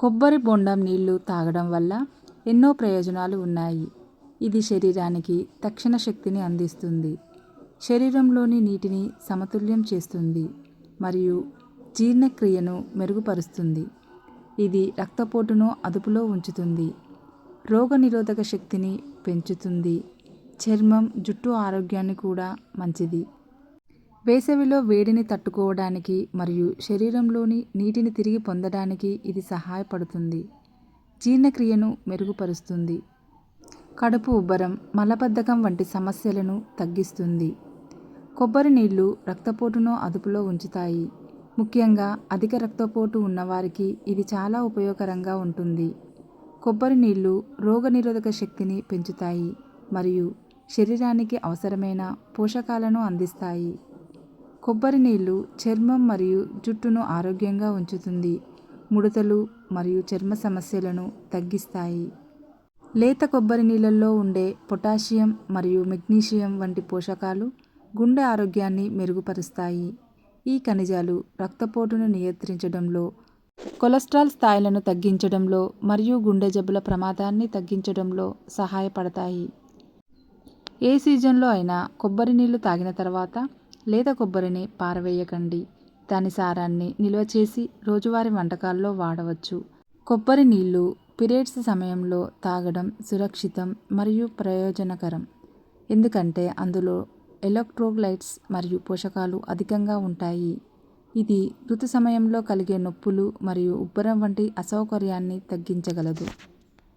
కొబ్బరి బొండం నీళ్ళు తాగడం వల్ల ఎన్నో ప్రయోజనాలు ఉన్నాయి. ఇది శరీరానికి తక్షణ శక్తిని అందిస్తుంది. శరీరంలోని నీటిని సమతుల్యం చేస్తుంది మరియు జీర్ణక్రియను మెరుగుపరుస్తుంది. ఇది రక్తపోటును అదుపులో ఉంచుతుంది. రోగనిరోధక శక్తిని పెంచుతుంది. చర్మం జుట్టు ఆరోగ్యాన్ని కూడా మంచిది. వేసవిలో వేడిని తట్టుకోవడానికి మరియు శరీరంలోని నీటిని తిరిగి పొందడానికి ఇది సహాయపడుతుంది. జీర్ణక్రియను మెరుగుపరుస్తుంది. కడుపు ఉబ్బరం మలబద్ధకం వంటి సమస్యలను తగ్గిస్తుంది. కొబ్బరి నీళ్ళు రక్తపోటును అదుపులో ఉంచుతాయి. ముఖ్యంగా అధిక రక్తపోటు ఉన్నవారికి ఇది చాలా ఉపయోగకరంగా ఉంటుంది. కొబ్బరి నీళ్ళు రోగనిరోధక శక్తిని పెంచుతాయి మరియు శరీరానికి అవసరమైన పోషకాలను అందిస్తాయి. కొబ్బరి నీళ్ళు చర్మం మరియు జుట్టును ఆరోగ్యంగా ఉంచుతుంది. ముడతలు మరియు చర్మ సమస్యలను తగ్గిస్తాయి. లేత కొబ్బరి నీళ్ళల్లో ఉండే పొటాషియం మరియు మెగ్నీషియం వంటి పోషకాలు గుండె ఆరోగ్యాన్ని మెరుగుపరుస్తాయి. ఈ ఖనిజాలు రక్తపోటును నియంత్రించడంలో కొలెస్ట్రాల్ స్థాయిలను తగ్గించడంలో మరియు గుండె జబ్బుల ప్రమాదాన్ని తగ్గించడంలో సహాయపడతాయి. ఏ సీజన్లో అయినా కొబ్బరి నీళ్ళు తాగిన తర్వాత లేత కొబ్బరిని పారవేయకండి. దాని సారాన్ని నిల్వ చేసి రోజువారీ వంటకాల్లో వాడవచ్చు. కొబ్బరి నీళ్ళు పీరియడ్స్ సమయంలో తాగడం సురక్షితం మరియు ప్రయోజనకరం. ఎందుకంటే అందులో ఎలక్ట్రోలైట్స్ మరియు పోషకాలు అధికంగా ఉంటాయి. ఇది ఋతు సమయంలో కలిగే నొప్పులు మరియు ఉబ్బరం వంటి అసౌకర్యాన్ని తగ్గించగలదు.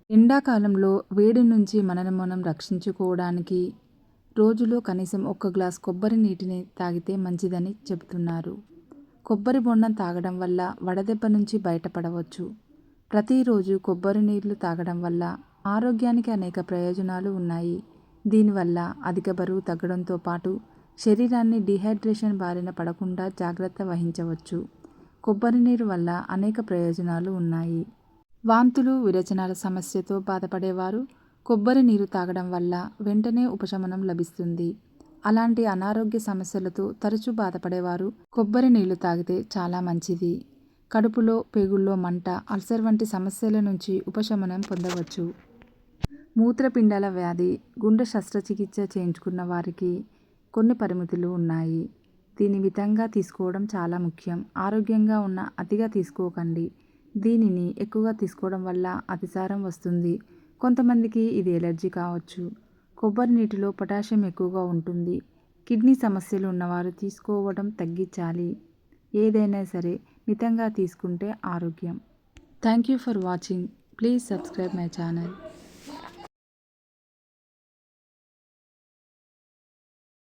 ఎండాకాలంలో వేడి నుంచి మనను మనం రక్షించుకోవడానికి రోజులో కనీసం ఒక్క గ్లాస్ కొబ్బరి నీటిని తాగితే మంచిదని చెబుతున్నారు. కొబ్బరి బొండం తాగడం వల్ల వడదెబ్బ నుంచి బయటపడవచ్చు. ప్రతిరోజు కొబ్బరి నీళ్ళు తాగడం వల్ల ఆరోగ్యానికి అనేక ప్రయోజనాలు ఉన్నాయి. దీనివల్ల అధిక బరువు తగ్గడంతో పాటు శరీరాన్ని డిహైడ్రేషన్ బారిన పడకుండా జాగ్రత్త వహించవచ్చు. కొబ్బరి నీరు వల్ల అనేక ప్రయోజనాలు ఉన్నాయి. వాంతులు విరచనాల సమస్యతో బాధపడేవారు కొబ్బరి నీరు తాగడం వల్ల వెంటనే ఉపశమనం లభిస్తుంది. అలాంటి అనారోగ్య సమస్యలతో తరచూ బాధపడేవారు కొబ్బరి నీళ్ళు తాగితే చాలా మంచిది. కడుపులో పేగుల్లో మంట అల్సర్ వంటి సమస్యల నుంచి ఉపశమనం పొందవచ్చు. మూత్రపిండాల వ్యాధి గుండె శస్త్రచికిత్స చేయించుకున్న వారికి కొన్ని పరిమితులు ఉన్నాయి. దీని మితంగా తీసుకోవడం చాలా ముఖ్యం. ఆరోగ్యంగా ఉన్న అతిగా తీసుకోకండి. దీనిని ఎక్కువగా తీసుకోవడం వల్ల అతిసారం వస్తుంది. కొంతమందికి ఇది ఎలర్జీ కావచ్చు. కొబ్బరి నీటిలో పొటాషియం ఎక్కువగా ఉంటుంది. కిడ్నీ సమస్యలు ఉన్నవారు తీసుకోవడం తగ్గించాలి. ఏదైనా సరే మితంగా తీసుకుంటే ఆరోగ్యం. Thank you for watching. Please subscribe my channel.